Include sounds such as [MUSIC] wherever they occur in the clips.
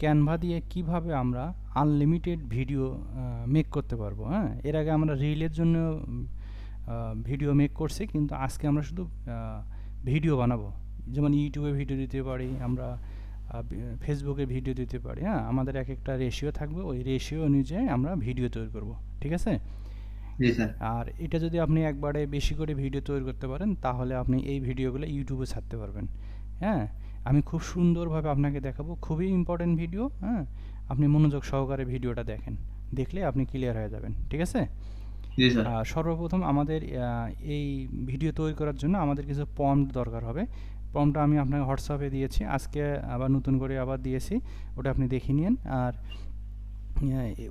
Canva দিয়ে কীভাবে আমরা আনলিমিটেড ভিডিও মেক করতে পারব হ্যাঁ? এর আগে আমরা রিলের জন্য ভিডিও মেক করছি কিন্তু আজকে আমরা শুধু ভিডিও বানাবো। যেমন ইউটিউবে ভিডিও দিতে পারি আমরা ফেসবুকে ভিডিও দিতে পারি হ্যাঁ? আমাদের এক একটা রেশিও থাকবে ওই রেশিও অনুযায়ী আমরা ভিডিও তৈরি করব ঠিক আছে? আর এটা যদি আপনি একবারে বেশি করে ভিডিও তৈরি করতে পারেন তাহলে আপনি এই ভিডিওগুলো ইউটিউবে ছাড়তে পারবেন হ্যাঁ? আমি খুব সুন্দরভাবে আপনাকে দেখাবো। খুবই ইম্পর্টেন্ট ভিডিও হ্যাঁ? আপনি মনোযোগ সহকারে ভিডিওটা দেখেন। দেখলে আপনি ক্লিয়ার হয়ে যাবেন ঠিক আছে? সর্বপ্রথম আমাদের এই ভিডিও তৈরি করার জন্য আমাদের কিছু পম্প দরকার হবে। পম্পটা আমি আপনাকে হোয়াটসঅ্যাপে দিয়েছি। আজকে আবার নতুন করে আবার দিয়েছি। ওটা আপনি দেখে নিন আর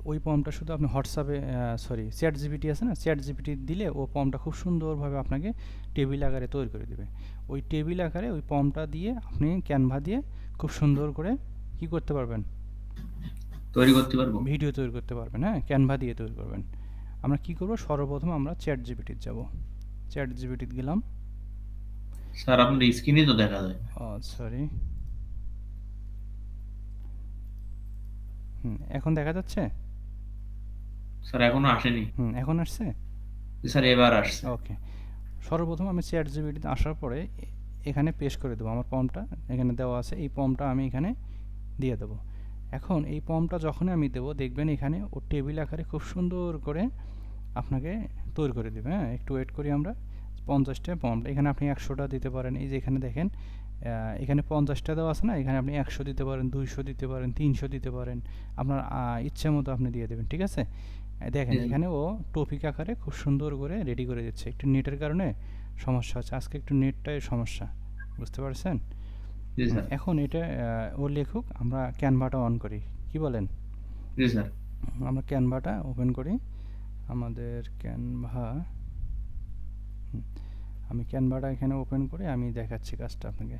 ওই পম্পটা শুধু আপনি হোয়াটসঅ্যাপে সরি চ্যাট জিপিটি আছে না? চ্যাট জিপিটি দিলে ও পম্পটা খুব সুন্দরভাবে আপনাকে টেবিল আকারে তৈরি করে দেবে। ওই টেবিল আকারে ওই পম্পটা দিয়ে আপনি ক্যানভা দিয়ে খুব সুন্দর করে কি করতে পারবেন? তৈরি করতে পারব। ভিডিও তৈরি করতে পারবেন হ্যাঁ? ক্যানভা দিয়ে তৈরি করবেন। আমরা কি করব? সর্বপ্রথম আমরা চ্যাট জিপিটির যাব। চ্যাট জিপিটিতে গেলাম। স্যার আপনার স্ক্রিনে তো দেখা যায়। ও সরি হুম এখন দেখা যাচ্ছে? স্যার এখনও আসেনি। হুম এখন আসছে? স্যার এবার আসছে। ওকে। সর্বপ্রথম আমি চ্যাট জিপিটিতে আসার পরে এখানে পেশ করে দেবো আমার ফর্মটা। এখানে দেওয়া আছে এই ফর্মটা আমি এখানে দিয়ে দেবো। এখন এই ফর্মটা যখনই আমি দেবো দেখবেন এখানে ও টেবিল আকারে খুব সুন্দর করে আপনাকে তৈরি করে দেবে হ্যাঁ? একটু ওয়েট করি আমরা। পঞ্চাশটা ফর্মটা এখানে আপনি একশোটা দিতে পারেন। এই যে এখানে দেখেন এখানে পঞ্চাশটা দেওয়া আছে না? এখানে আপনি একশো দিতে পারেন দুইশো দিতে পারেন তিনশো দিতে পারেন। আপনার ইচ্ছে মতো আপনি দিয়ে দেবেন ঠিক আছে? দেখেন এখানে ও টপিক আকারে খুব সুন্দর করে রেডি করে দিচ্ছে। একটু নেটের কারণে সমস্যা হচ্ছে। আজকে একটু নেটটাই সমস্যা বুঝতে পারছেন? এখন এটা ও লেখুক আমরা ক্যানভাটা অন করি। কি বলেন? আমরা ক্যানভাটা ওপেন করি। আমাদের ক্যানভা হুম, আমি ক্যানভাটা এখানে ওপেন করে আমি দেখাচ্ছি কাজটা আপনাকে।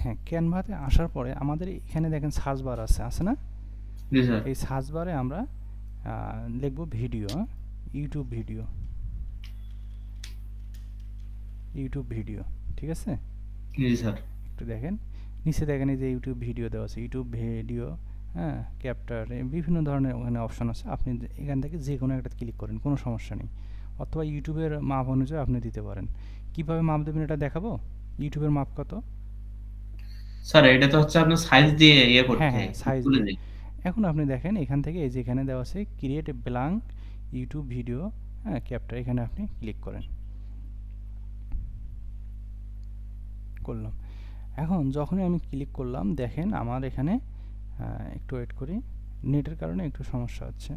হ্যাঁ ক্যানভাতে আসার পরে আমাদের এখানে দেখেন সার্চ বার আছে আছে না? এই সার্চ বারে আমরা লিখব video YouTube video. YouTube video ঠিক আছে? জি স্যার। একটু দেখেন। নিচে দেখেন এই যে ইউটিউব ভিডিও দেওয়া আছে। ইউটিউব ভিডিও হ্যাঁ ক্যাপটার বিভিন্ন ধরনের ওখানে অপশন আছে। আপনি এখান থেকে যে কোনো একটা ক্লিক করেন কোনো সমস্যা নেই। অথবা ইউটিউবের মাপ অনুযায়ী আপনি দিতে পারেন। কীভাবে মাপ দেবেন এটা দেখাবো? ইউটিউবের মাপ কত? স্যার এটা তো হচ্ছে আপনার সাইজ দিয়ে ইয়ে করতে হ্যাঁ, হ্যাঁ, size দিয়ে। এখন আপনি দেখেন এখান থেকে এই যে এখানে দেওয়া আছে ক্রিয়েট ব্ল্যাঙ্ক ইউটিউব ভিডিও হ্যাঁ ক্যাপটা এখানে আপনি ক্লিক করেন। করলাম। এখন যখনই আমি ক্লিক করলাম, দেখেন আমার এখানে একটু ওয়েট করি। নেটের কারণে একটু সমস্যা হচ্ছে।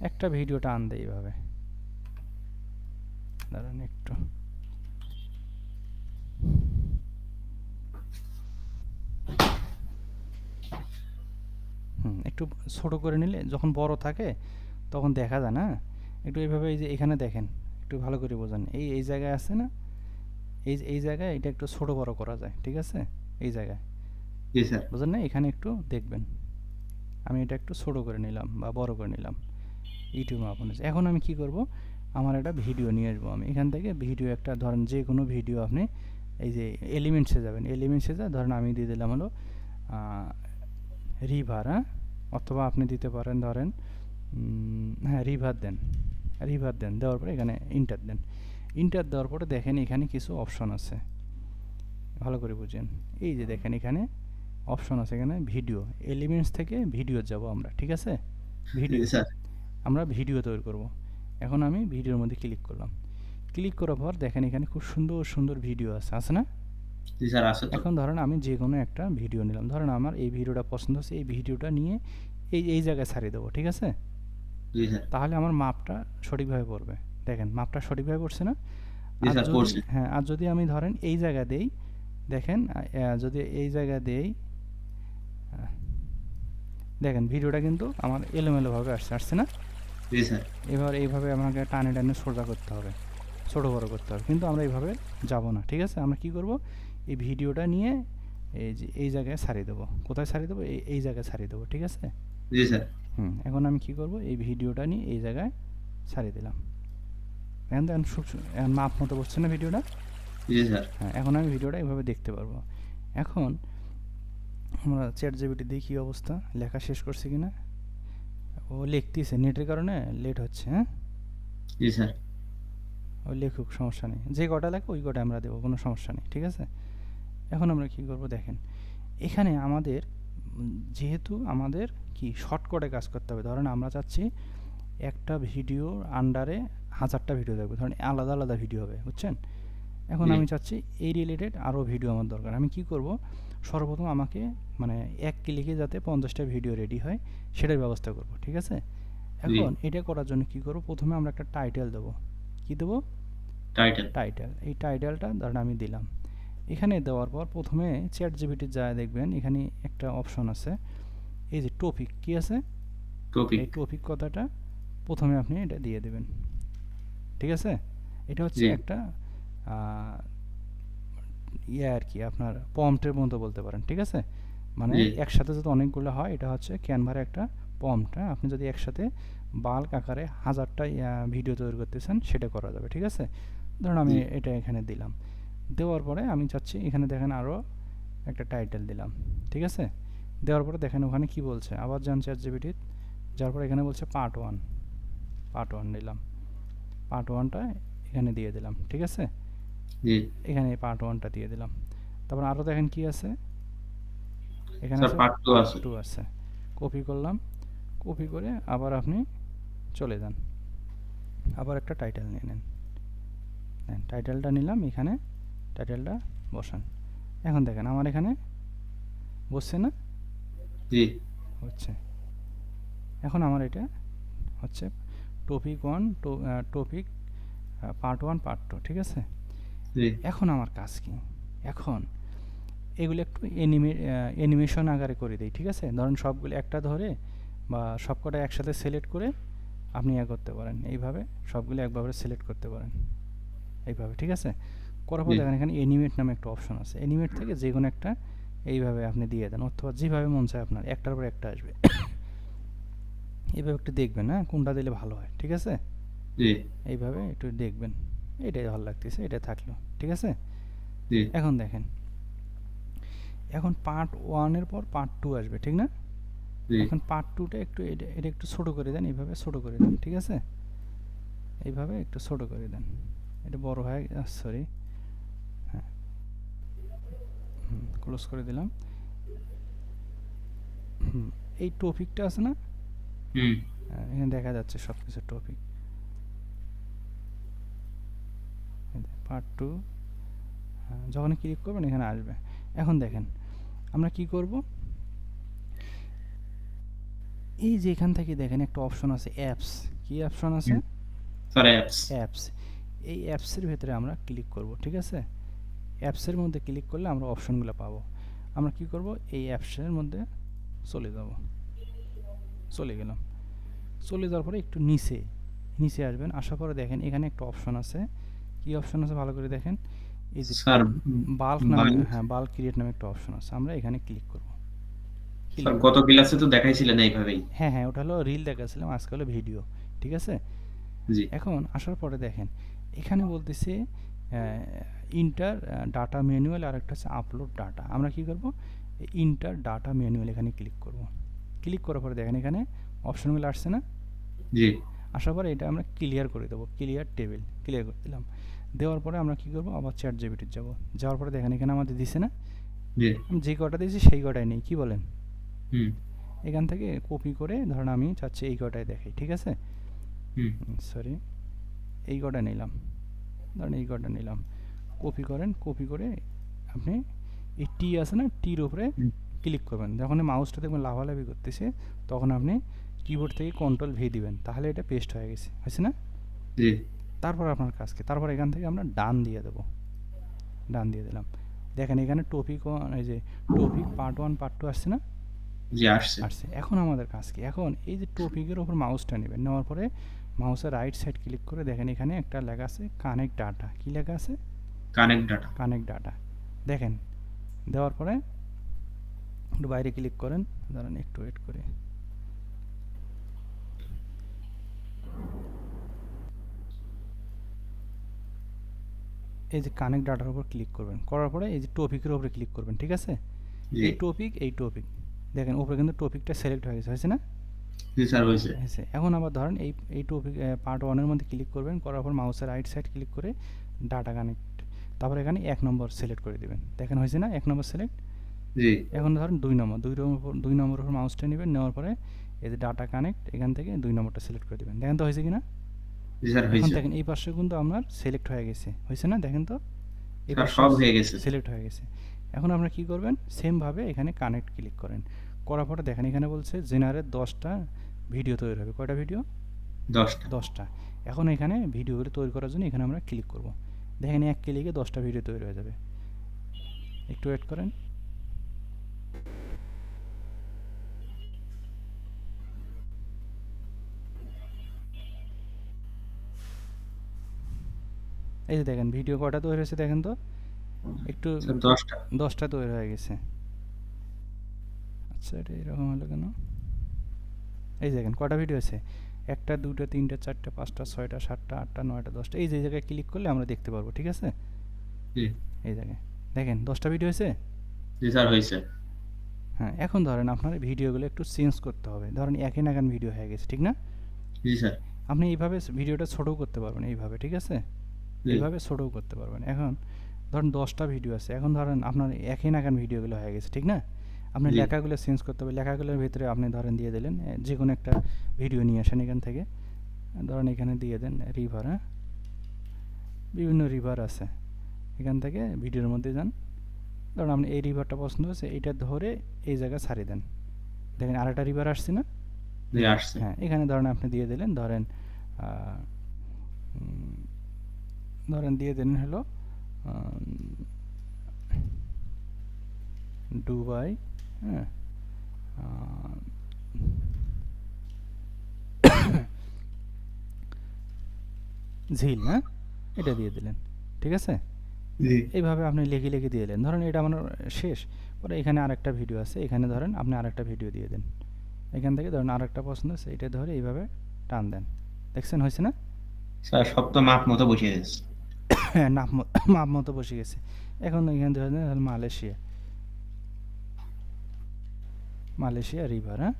একটা ভিডিওটা আনদে এইভাবে। দাঁড়ান একটু। হুম, একটু ছোট করে নিলে যখন বড় থাকে, তখন দেখা যায় না। একটু এইভাবে এই যে এখানে দেখেন। একটু ভালো করে বোঝেন। এই এই জায়গায় আছে না? এই এই জায়গায় এটা একটু ছোট বড় করা যায় ঠিক আছে? এই জায়গায়। জি স্যার। বুঝলেন না? এখানে একটু দেখবেন। আমি এটা একটু ছোট করে নিলাম বা বড় করে নিলাম। ইউটিউব মাপ অনুযায়ী এখন আমি কি করব? আমার একটা ভিডিও নিয়ে আসব আমি। এখান থেকে ভিডিও একটা ধরেন যে কোনো ভিডিও আপনি এই যে এলিমেন্টসে যাবেন। এলিমেন্টসে যা ধরেন আমি দিয়ে দিলাম হলো রিভার হ্যাঁ? অথবা আপনি দিতে পারেন ধরেন হ্যাঁ রিভার দেন। রিভার দেন দেওয়ার পরে এখানে ইন্টার দেন। ইন্টার দেওয়ার পরে দেখেন এখানে কিছু অপশন আছে। ভালো করে বুঝেন। এই যে দেখেন এখানে অপশন আছে এখানে ভিডিও এলিমেন্টস থেকে ভিডিও যাব আমরা ঠিক আছে? ভিডিও স্যার আমরা ভিডিও তৈরি করব। এখন আমি ভিডিওর মধ্যে ক্লিক করলাম। ক্লিক করার পর দেখেন এখানে খুব সুন্দর সুন্দর ভিডিও আছে আছে না? জি স্যার আছে এখন ধরেন আমি যে কোনো একটা ভিডিও নিলাম। ধরেন আমার এই ভিডিওটা পছন্দ হচ্ছে এই ভিডিওটা নিয়ে এই এই জায়গায় ছাড়িয়ে দেবো ঠিক আছে? জি স্যার। তাহলে আমার মাপটা সঠিকভাবে পড়বে। দেখেন মাপটা সঠিকভাবে পড়ছে না। আর যদি হ্যাঁ আর যদি আমি ধরেন এই জায়গা দেই দেখেন যদি এই জায়গা দেই দেখেন ভিডিওটা কিন্তু আমার এলোমেলোভাবে আসছে আসছে না? এবার এইভাবে আমাকে টানে টানে সোজা করতে হবে ছোটো বড়ো করতে হবে। কিন্তু আমরা এইভাবে যাব না ঠিক আছে? আমরা কি করব? এই ভিডিওটা নিয়ে এই যে এই জায়গায় ছাড়িয়ে দেবো। কোথায় ছাড়িয়ে দেবো? এই এই জায়গায় ছাড়িয়ে দেবো ঠিক আছে? জি স্যার। হুম এখন আমি কি করব? এই ভিডিওটা নিয়ে এই জায়গায় ছাড়িয়ে দিলাম। এখন সু- এখন মাপ মতো বসছে না ভিডিওটা? স্যার। হ্যাঁ এখন আমি ভিডিওটা এভাবে দেখতে পারব। এখন আমরা চ্যাট জিবিটি দেখি কি অবস্থা? লেখা শেষ করছে কি না ও লিখতেছে নেটের কারণে লেট হচ্ছে হ্যাঁ? জি স্যার। ওই লেখুক সমস্যা নেই। যে কটা লেখো ওই কটা আমরা দেবো কোনো সমস্যা নেই ঠিক আছে? এখন আমরা কি করব দেখেন। এখানে আমাদের যেহেতু আমাদের কি শর্টকটে কাজ করতে হবে ধরেন আমরা চাচ্ছি একটা ভিডিওর আন্ডারে হাজারটা ভিডিও দেখব ধরেন আলাদা আলাদা ভিডিও হবে বুঝছেন? এখন আমি চাচ্ছি এই রিলেটেড আরও ভিডিও আমার দরকার। আমি কি করব? সর্বপ্রথম আমাকে মানে এক ক্লিকে যাতে পঞ্চাশটা ভিডিও রেডি হয় সেটার ব্যবস্থা করব ঠিক আছে? এখন এটা করার জন্য কি করব? প্রথমে আমরা একটা টাইটেল দেবো। কি দেবো? টাইটেল টাইটেল এই টাইটেলটা ধরেন আমি দিলাম। এখানে দেওয়ার পর প্রথমে চ্যাট জিবিটি যা দেখবেন এখানে একটা অপশন আছে। এই যে টপিক কি আছে? টপিক এই টপিক কথাটা প্রথমে আপনি এটা দিয়ে দেবেন। ঠিক আছে? এটা হচ্ছে একটা ইয়ে আর কি আপনার পম্পটের মতো বলতে পারেন ঠিক আছে? মানে। একসাথে যদি অনেকগুলো হয় এটা হচ্ছে ক্যানভারে একটা পম্পটা আপনি যদি একসাথে বাল্ক আকারে হাজারটা ভিডিও তৈরি করতেছেন সেটা করা যাবে ঠিক আছে? ধরুন আমি এটা এখানে দিলাম। দেওয়ার পরে আমি চাচ্ছি এখানে দেখেন আরও একটা টাইটেল দিলাম ঠিক আছে? দেওয়ার পরে দেখেন ওখানে কি বলছে? আবার যান চ্যাট জিবিটি যার পরে এখানে বলছে পার্ট ওয়ান পার্ট ওয়ান দিলাম পার্ট ওয়ানটা এখানে দিয়ে দিলাম ঠিক আছে? এখানে পার্ট ওয়ানটা দিয়ে দিলাম। তারপর আরও দেখেন কি আছে? এখানে পার্ট টু আছে। কপি করলাম কপি করে আবার আপনি চলে যান। আবার একটা টাইটেল নিয়ে নেন। নেন টাইটেলটা নিলাম এখানে টাইটেলটা বসান। এখন দেখেন আমার এখানে বসছে না? জি। হচ্ছে। এখন আমার এটা হচ্ছে topic one topic part one part two ঠিক আছে? এখন আমার কাজ কি? এখন এগুলো একটু এনিমে অ্যানিমেশন আকারে করে দিই ঠিক আছে? ধরুন সবগুলো একটা ধরে বা সবকটা একসাথে সিলেক্ট করে আপনি ইয়ে করতে পারেন। এইভাবে সবগুলো একভাবে সিলেক্ট করতে পারেন। এইভাবে ঠিক আছে? করার পর দেখেন এখানে এনিমেট নামে একটা অপশন আছে। এনিমেট থেকে যে কোনো একটা এইভাবে আপনি দিয়ে দেন। অথবা যেভাবে মন চায় আপনার একটার পর একটা আসবে। এইভাবে একটু দেখবেন হ্যাঁ? কোনটা দিলে ভালো হয় ঠিক আছে? এইভাবে একটু দেখবেন। এটাই ভালো লাগতেছে এটা থাকল ঠিক আছে? এখন দেখেন এখন পার্ট ওয়ানের পর পার্ট টু আসবে ঠিক না? এখন পার্ট টুটা একটু এটা একটু ছোট করে দেন এইভাবে ছোট করে দেন ঠিক আছে? এইভাবে একটু ছোট করে দেন। এটা বড় হয় সরি ক্লোজ করে দিলাম। হুম এই টপিকটা আছে না? হ্যাঁ, এখানে দেখা যাচ্ছে সব কিছু টপিক পার্ট টু যখন ক্লিক করবেন এখানে আসবে। এখন দেখেন আমরা কি করব? এই যে এখান থেকে দেখেন একটা অপশন আছে অ্যাপস কি অপশন আছে? স্যার অ্যাপস অ্যাপস এই অ্যাপসের ভেতরে আমরা ক্লিক করব ঠিক আছে? অ্যাপসের মধ্যে ক্লিক করলে আমরা অপশনগুলো পাবো। আমরা কি করব? এই অ্যাপসের মধ্যে চলে যাব। চলে গেলাম। চলে যাওয়ার পরে একটু নিচে নিচে আসবেন। আশা করে দেখেন এখানে একটা অপশন আছে। কি অপশন আছে? ভালো করে দেখেন। এই যে বাল্ক নামে হ্যাঁ বাল্ক ক্রিয়েট নামে একটা অপশন আছে। আমরা এখানে ক্লিক করব। স্যার গত ক্লাসে তো দেখাইছিলেন এইভাবেই। হ্যাঁ হ্যাঁ ওটা হলো রিল দেখাচ্ছিলাম আজকে হলো ভিডিও ঠিক আছে? জি। এখন আসার পরে দেখেন এখানে বলতেছে ইন্টার ডাটা ম্যানুয়াল আর একটা হচ্ছে আপলোড ডাটা আমরা কি করব? ইন্টার ডাটা ম্যানুয়াল এখানে ক্লিক করব। ক্লিক করার পরে দেখেন এখানে অপশনগুলো আসছে না? জি। আসার পরে এটা আমরা ক্লিয়ার করে দেবো ক্লিয়ার টেবিল ক্লিয়ার করে দিলাম। দেওয়ার পরে আমরা কি করব? আবার চ্যাট জিবিটির যাব। যাওয়ার পরে দেখেন এখানে আমাদের দিছে না? যে কটা দিয়েছি সেই কটাই নেই কি বলেন? হুম। এখান থেকে কপি করে ধরেন আমি চাচ্ছি এই কটাই দেখাই ঠিক আছে? হুম। সরি এই কটা নিলাম। ধরেন এই কটা নিলাম। কপি করেন কপি করে আপনি এই টি আছে না টির উপরে ক্লিক করবেন। যখন মাউসটা দেখবেন লাভালাভি করতেছে তখন আপনি কিবোর্ড থেকে কন্ট্রোল ভি দিবেন। তাহলে এটা পেস্ট হয়ে গেছে। হয়েছে না? তারপর আপনার কাজকে তারপর এখান থেকে আমরা ডান দিয়ে দেবো। ডান দিয়ে দিলাম। দেখেন এখানে টপিক এই যে topic part one part two আসছে না? আসছে। আসছে। এখন আমাদের কাজ কি? এখন এই যে টপিকের ওপর মাউসটা নেবেন নেওয়ার পরে মাউসের রাইট সাইড ক্লিক করে দেখেন এখানে একটা লেখা আছে কানেক্ট ডাটা। কি লেখা আছে? Connect data. Connect data. দেখেন দেওয়ার পরে একটু বাইরে ক্লিক করেন দাঁড়ান একটু ওয়েট করে। এই যে কানেক্ট ডাটার উপর ক্লিক করবেন করার পরে এই যে টপিকের উপরে ক্লিক করবেন ঠিক আছে? এই টপিক এই টপিক। দেখেন উপরে কিন্তু টপিকটা সিলেক্ট হয়ে গেছে হয়েছে না? জি স্যার হয়েছে হয়েছে এখন আবার ধরেন এই এই টপিক পার্ট ওয়ানের মধ্যে ক্লিক করবেন করার পর মাউসের রাইট সাইড ক্লিক করে ডাটা কানেক্ট তারপর এখানে এক নম্বর সিলেক্ট করে দিবেন। দেখেন হয়েছে না? এক নম্বর সিলেক্ট জি। এখন ধরেন দুই নম্বর দুই নম্বর দুই নম্বর উপর মাউসটা নেবেন নেওয়ার পরে এই যে ডাটা কানেক্ট এখান থেকে দুই নম্বরটা সিলেক্ট করে দিবেন। দেখেন তো হয়েছে কি না এখন দেখেন এই পাশে কিন্তু আপনার সিলেক্ট হয়ে গেছে। হয়েছে না? দেখেন তো? এই পাশে সব হয়ে গেছে। সিলেক্ট হয়ে গেছে। এখন আপনারা কি করবেন? সেমভাবে এখানে কানেক্ট ক্লিক করেন। করার পরে দেখেন এখানে বলছে জেনারেট দশটা ভিডিও তৈরি হবে। কয়টা ভিডিও? দশটা। দশটা। এখন এখানে ভিডিওগুলো তৈরি করার জন্য এখানে আমরা ক্লিক করব। দেখেন এক ক্লিকে দশটা ভিডিও তৈরি হয়ে যাবে। একটু ওয়েট করেন। এই যে দেখেন ভিডিও কটা তৈরি হয়েছে দেখেন তো? একটু দশটা। দশটা তৈরি হয়ে গেছে। আচ্ছা এরকম হলো কেন? এই দেখেন কটা ভিডিও আছে? একটা দুটো তিনটা চারটা পাঁচটা ছয়টা সাতটা আটটা নয়টা দশটা এই যে জায়গায় ক্লিক করলে আমরা দেখতে পারব ঠিক আছে? এই জায়গায়। দেখেন দশটা ভিডিও হয়েছে? হয়েছে। হ্যাঁ এখন ধরেন আপনার ভিডিওগুলো একটু চেঞ্জ করতে হবে। ধরেন একই নাগান ভিডিও হয়ে গেছে ঠিক না? স্যার আপনি এইভাবে ভিডিওটা ছোটও করতে পারবেন এইভাবে ঠিক আছে? এইভাবে ছোটও করতে পারবেন। এখন ধরেন দশটা ভিডিও আছে এখন ধরেন আপনার একই নাগান ভিডিওগুলো হয়ে গেছে ঠিক না? আপনি লেখাগুলো চেঞ্জ করতে হবে। লেখাগুলোর ভিতরে আপনি ধরেন দিয়ে দিলেন যে কোনো একটা ভিডিও নিয়ে আসেন এখান থেকে। ধরেন এখানে দিয়ে দেন রিভার হ্যাঁ? বিভিন্ন রিভার আছে। এখান থেকে ভিডিওর মধ্যে যান। ধরুন আপনি এই রিভারটা পছন্দ হয়েছে এইটা ধরে এই জায়গা ছাড়িয়ে দেন। দেখেন আরেকটা রিভার আসছে না? আসছে। হ্যাঁ এখানে ধরেন আপনি দিয়ে দিলেন ধরেন ধরেন দিয়ে দিলেন হলো দুবাই হ্যাঁ [COUGHS] ঝিল হ্যাঁ? এটা দিয়ে দিলেন ঠিক আছে? এইভাবে আপনি লিখে লিখে দিয়ে দিলেন। ধরেন এটা আমার শেষ পরে এখানে আরেকটা ভিডিও আছে এখানে ধরেন আপনি আরেকটা ভিডিও দিয়ে দেন। এখান থেকে ধরেন আরেকটা পছন্দ আছে এটা ধরে এইভাবে টান দেন। দেখছেন হয়েছে না? স্যার সব তো [COUGHS] মাপ মতো বসিয়ে গেছে হ্যাঁ মাপ মতো বসে গেছে। এখন এখানে ধরেন মালয়েশিয়া। মালয়েশিয়া রিভার হ্যাঁ?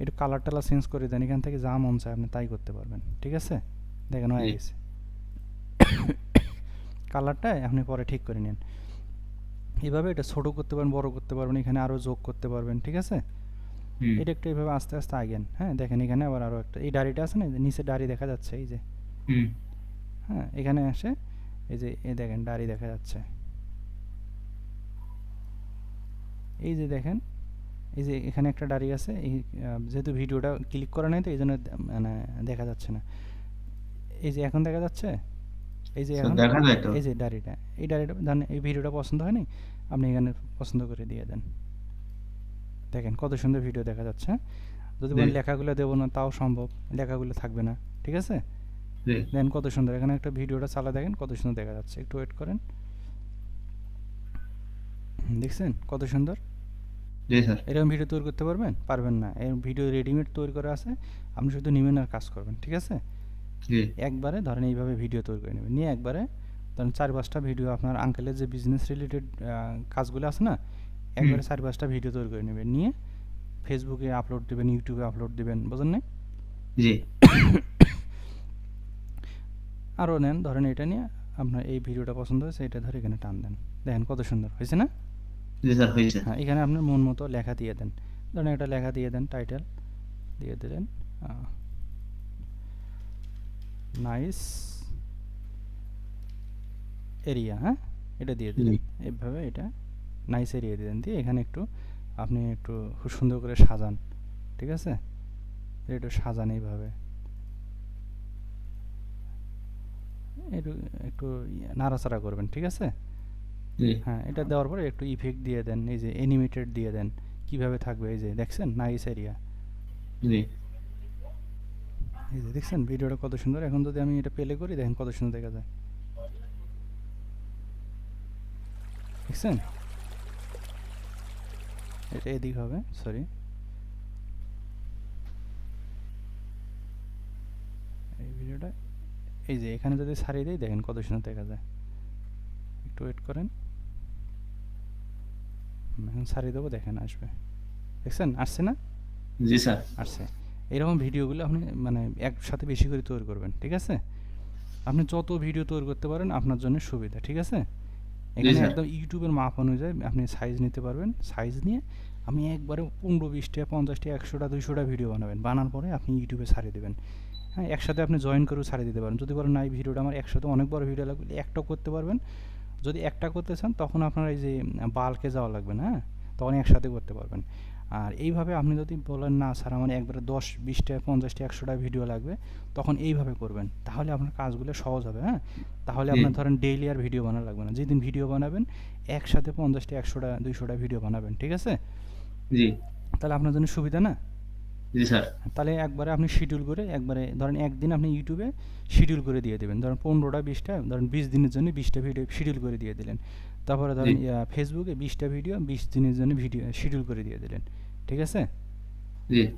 একটু কালার টালার চেঞ্জ করে দেন এখান থেকে যা মন চায় আপনি তাই করতে পারবেন ঠিক আছে? দেখেন হয়ে গেছে। কালারটা আপনি পরে ঠিক করে নিন। এভাবে এটা ছোট করতে পারবেন বড় করতে পারবেন এখানে আরও যোগ করতে পারবেন ঠিক আছে? এটা একটু এইভাবে আস্তে আস্তে আগেন হ্যাঁ? দেখেন এখানে আবার আরও একটা এই দাড়িটা আছে না নিচে দাড়ি দেখা যাচ্ছে এই যে। হুম। হ্যাঁ এখানে আসে এই যে এই দেখেন দাড়ি দেখা যাচ্ছে। এই যে দেখেন এই যে এখানে একটা দাড়ি আছে এই যেহেতু ভিডিওটা ক্লিক করা নাই তো এই জন্য মানে দেখা যাচ্ছে না। এই যে এখন দেখা যাচ্ছে? এই যে এখন দেখা যায় তো? এই যে দাড়িটা এই ধরেন এই ভিডিওটা পছন্দ হয়নি আপনি এখানে পছন্দ করে দিয়ে দেন। দেখেন কত সুন্দর ভিডিও দেখা যাচ্ছে হ্যাঁ? যদি বলেন। লেখাগুলো দেবো না তাও সম্ভব লেখাগুলো থাকবে না ঠিক আছে? দেন কত সুন্দর এখানে একটা ভিডিওটা চালা দেখেন কত সুন্দর দেখা যাচ্ছে একটু ওয়েট করেন। দেখছেন? কত সুন্দর? জি স্যার। এরকম ভিডিও তৈরি করতে পারবেন? পারবেন না। এর ভিডিও রেডিমেড তৈরি করা আছে। আপনি শুধু নেবেন আর কাজ করবেন ঠিক আছে? একবারে ধরেন এইভাবে ভিডিও তৈরি করে নেবেন। নিয়ে একবারে ধরেন চার পাঁচটা ভিডিও আপনার আঙ্কেলের যে বিজনেস রিলেটেড কাজগুলো আছে না একবারে চার পাঁচটা ভিডিও তৈরি করে নেবেন। নিয়ে ফেসবুকে আপলোড দেবেন ইউটিউবে আপলোড দেবেন বুঝলেন না জি। আরও নেন ধরেন এটা নিয়ে আপনার এই ভিডিওটা পছন্দ হয়েছে এটা ধরে এখানে টান দেন। দেখেন কত সুন্দর হয়েছে না? জি স্যার হয়েছে। হ্যাঁ এখানে আপনার মন মতো লেখা দিয়ে দেন। ধরেন একটা লেখা দিয়ে দেন টাইটেল দিয়ে দিলেন নাইস এরিয়া হ্যাঁ? এটা দিয়ে দিলেন। এইভাবে এটা নাইস এরিয়া দিয়ে দেন। দিয়ে এখানে একটু আপনি একটু খুব সুন্দর করে সাজান ঠিক আছে? একটু সাজান এইভাবে। একটু একটু ইয়ে নাড়াচাড়া করবেন ঠিক আছে? হ্যাঁ এটা দেওয়ার পরে একটু ইফেক্ট দিয়ে দেন এই যে অ্যানিমেটেড দিয়ে দেন কীভাবে থাকবে এই যে দেখছেন? নাইস এরিয়া জি। এই যে দেখছেন? ভিডিওটা কত সুন্দর। এখন যদি আমি এটা প্লে করি দেখেন কত সুন্দর দেখা যায়। দেখছেন? এটা এদিক হবে সরি এই ভিডিওটা এই যে এখানে যদি ছাড়িয়ে দিই দেখেন কত সুন্দর দেখা যায়। একটু ওয়েট করেন। এখন ছাড়িয়ে দেবো দেখেন আসবে। দেখছেন? আসছে না? জি স্যার। আসছে। এরকম ভিডিওগুলো আপনি মানে একসাথে বেশি করে তৈরি করবেন ঠিক আছে? আপনি যত ভিডিও তৈরি করতে পারেন আপনার জন্য সুবিধা ঠিক আছে? এখানে একদম ইউটিউবের মাপ অনুযায়ী আপনি সাইজ নিতে পারবেন। সাইজ নিয়ে আপনি একবারে পনেরো বিশটা পঞ্চাশটা একশোটা দুইশোটা ভিডিও বানাবেন। বানার পরে আপনি ইউটিউবে ছাড়িয়ে দেবেন। হ্যাঁ একসাথে আপনি জয়েন করেও ছাড়িয়ে দিতে পারেন। যদি বলেন না এই ভিডিওটা আমার একসাথে অনেক বড় ভিডিও লাগবে একটা করতে পারবেন। যদি একটা করতে চান তখন আপনার এই যে বাল্কে যাওয়া লাগবে না হ্যাঁ? তখন একসাথে করতে পারবেন। আর এইভাবে আপনি যদি বলেন না স্যার আমার একবারে দশ বিশটা পঞ্চাশটা একশোটা ভিডিও লাগবে তখন এইভাবে করবেন। তাহলে আপনার কাজগুলো সহজ হবে হ্যাঁ? তাহলে আপনার ধরেন ডেইলি আর ভিডিও বানানো লাগবে না। যেদিন ভিডিও বানাবেন একসাথে পঞ্চাশটা একশোটা দুইশোটা ভিডিও বানাবেন ঠিক আছে? জি। তাহলে আপনার জন্য সুবিধা না? জি স্যার। তাহলে একবারে আপনি শিডিউল করে একবারে ধরেন একদিন আপনি ইউটিউবে শিডিউল করে দিয়ে দেবেন। ধরেন পনেরোটা বিশটা ধরেন বিশ দিনের জন্য বিশটা ভিডিও শিডিউল করে দিয়ে দিলেন। তারপরে ধরেন ফেসবুকে বিশটা ভিডিও বিশ দিনের জন্য ভিডিও শিডিউল করে দিয়ে দিলেন। ঠিক আছে?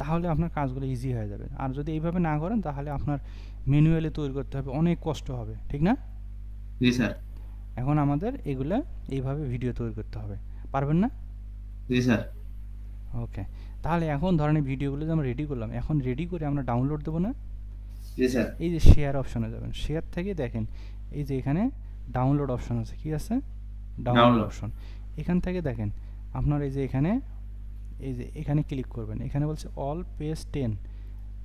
তাহলে আপনার কাজগুলো ইজি হয়ে যাবে। আর যদি এইভাবে না করেন তাহলে আপনার ম্যানুয়ালি তৈরি করতে হবে অনেক কষ্ট হবে। ঠিক না? জি স্যার। এখন আমাদের এগুলা এইভাবে ভিডিও তৈরি করতে হবে। পারবেন না? জি স্যার। ওকে তাহলে এখন ধরেন এই ভিডিওগুলো যে আমরা রেডি করলাম এখন রেডি করে আমরা ডাউনলোড দেবো না? জি স্যার। এই যে শেয়ার অপশনে যাবেন। শেয়ার থেকে দেখেন এই যে এখানে ডাউনলোড অপশন আছে কি আছে? ডাউনলোড অপশন এখান থেকে দেখেন আপনার এই যে এখানে এই যে এখানে ক্লিক করবেন। এখানে বলছে অল পেজ টেন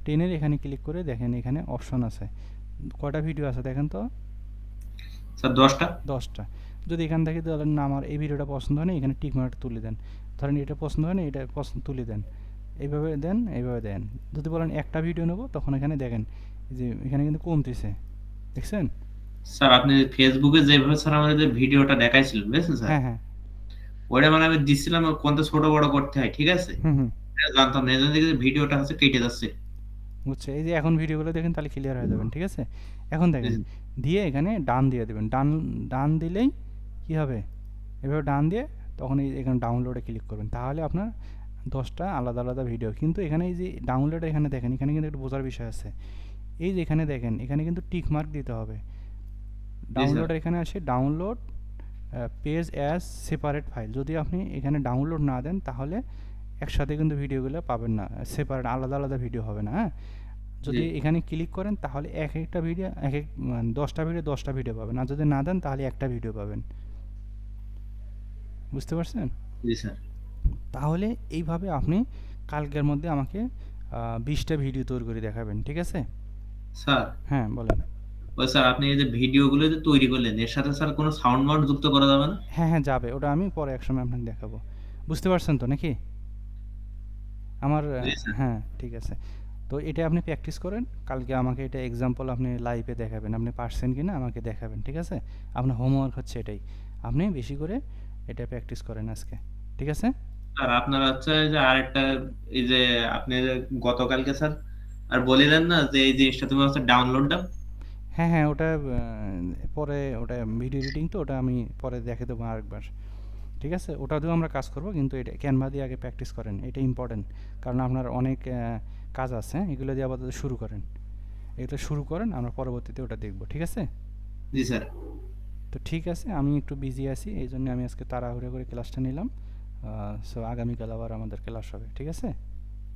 টেনের এখানে ক্লিক করে দেখেন এখানে অপশন আছে। কয়টা ভিডিও আছে দেখেন তো? স্যার দশটা। দশটা। যদি এখান থেকে ধরেন না আমার এই ভিডিওটা পছন্দ হয় না এখানে টিক মার্ক তুলে দেন। ধরেন এটা পছন্দ হয় না এটা পছন্দ তুলে দেন। এইভাবে দেন এইভাবে দেন। যদি বলেন একটা ভিডিও নেব তখন এখানে দেখেন যে এখানে কিন্তু কমতেছে। দেখছেন? স্যার আপনি ফেসবুকে যেভাবে স্যার আমাদের যে ভিডিওটা দেখাইছিলেন বুঝছেন স্যার? হ্যাঁ হ্যাঁ। ওইটা মানে আমি দিছিলাম কোনটা ছোট বড় করতে হয় ঠিক আছে? হুম জানতাম না এই জন্য দেখি যে ভিডিওটা হচ্ছে কেটে যাচ্ছে। বুঝছে এই যে এখন ভিডিওগুলো দেখেন তাহলে ক্লিয়ার হয়ে যাবেন ঠিক আছে? এখন দেখেন দিয়ে এখানে ডান দিয়ে দেবেন। ডান ডান দিলেই কি হবে? এভাবে ডান দিয়ে তখন এই এখানে ডাউনলোডে ক্লিক করবেন। তাহলে আপনার দশটা আলাদা আলাদা ভিডিও কিন্তু এখানে এই যে ডাউনলোড এখানে দেখেন এখানে কিন্তু একটু বোঝার বিষয় আছে। এই যে এখানে দেখেন এখানে কিন্তু টিক মার্ক দিতে হবে। ডাউনলোড এখানে আসে download page as separate file যদি আপনি এখানে ডাউনলোড না দেন তাহলে একসাথে কিন্তু ভিডিওগুলো পাবেন না। সেপারেট আলাদা আলাদা ভিডিও হবে না হ্যাঁ? যদি এখানে ক্লিক করেন তাহলে এক একটা ভিডিও এক এক মানে দশটা ভিডিও দশটা ভিডিও পাবেন। আর যদি না দেন তাহলে একটা ভিডিও পাবেন। বুঝতে পারছেন? জি স্যার। তাহলে এইভাবে আপনি কালকের মধ্যে আমাকে বিশটা ভিডিও তৈরি করে দেখাবেন ঠিক আছে? স্যার। হ্যাঁ বলেন। ওই স্যার আপনি এই যে ভিডিওগুলো যে তৈরি করলেন এর সাথে স্যার কোনো সাউন্ড মাউন্ড যুক্ত করা যাবে না? হ্যাঁ হ্যাঁ যাবে। ওটা আমি পরে এক সময় আপনাকে দেখাবো। বুঝতে পারছেন তো নাকি? আমার হ্যাঁ ঠিক আছে। তো এটা আপনি প্র্যাকটিস করেন। কালকে আমাকে এটা এক্সাম্পল আপনি লাইভে দেখাবেন। আপনি পারছেন কি না আমাকে দেখাবেন ঠিক আছে? আপনার হোমওয়ার্ক হচ্ছে এটাই। আপনি বেশি করে এটা প্র্যাকটিস করেন আজকে ঠিক আছে? স্যার আপনার হচ্ছে এই যে আরেকটা এই যে আপনি যে গতকালকে স্যার আর বলিলেন না যে এই জিনিসটা তুমি হচ্ছে ডাউনলোড দাও? হ্যাঁ হ্যাঁ ওটা পরে ওটা ভিডিও এডিটিং তো ওটা আমি পরে দেখে দেবো আরেকবার ঠিক আছে? ওটা দিয়েও আমরা কাজ করব কিন্তু এটা ক্যানভা দিয়ে আগে প্র্যাকটিস করেন এটা ইম্পর্টেন্ট কারণ আপনার অনেক কাজ আছে এগুলো দিয়ে আপাতত শুরু করেন। এটা শুরু করেন আমরা পরবর্তীতে ওটা দেখব ঠিক আছে? জি স্যার। তো ঠিক আছে আমি একটু বিজি আছি এই জন্য আমি আজকে তাড়াহুড়ো করে ক্লাসটা নিলাম। সো আগামীকাল আবার আমাদের ক্লাস হবে ঠিক আছে?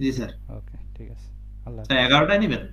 জি স্যার। ওকে ঠিক আছে। আল্লাহ এগারোটায় নেবেন?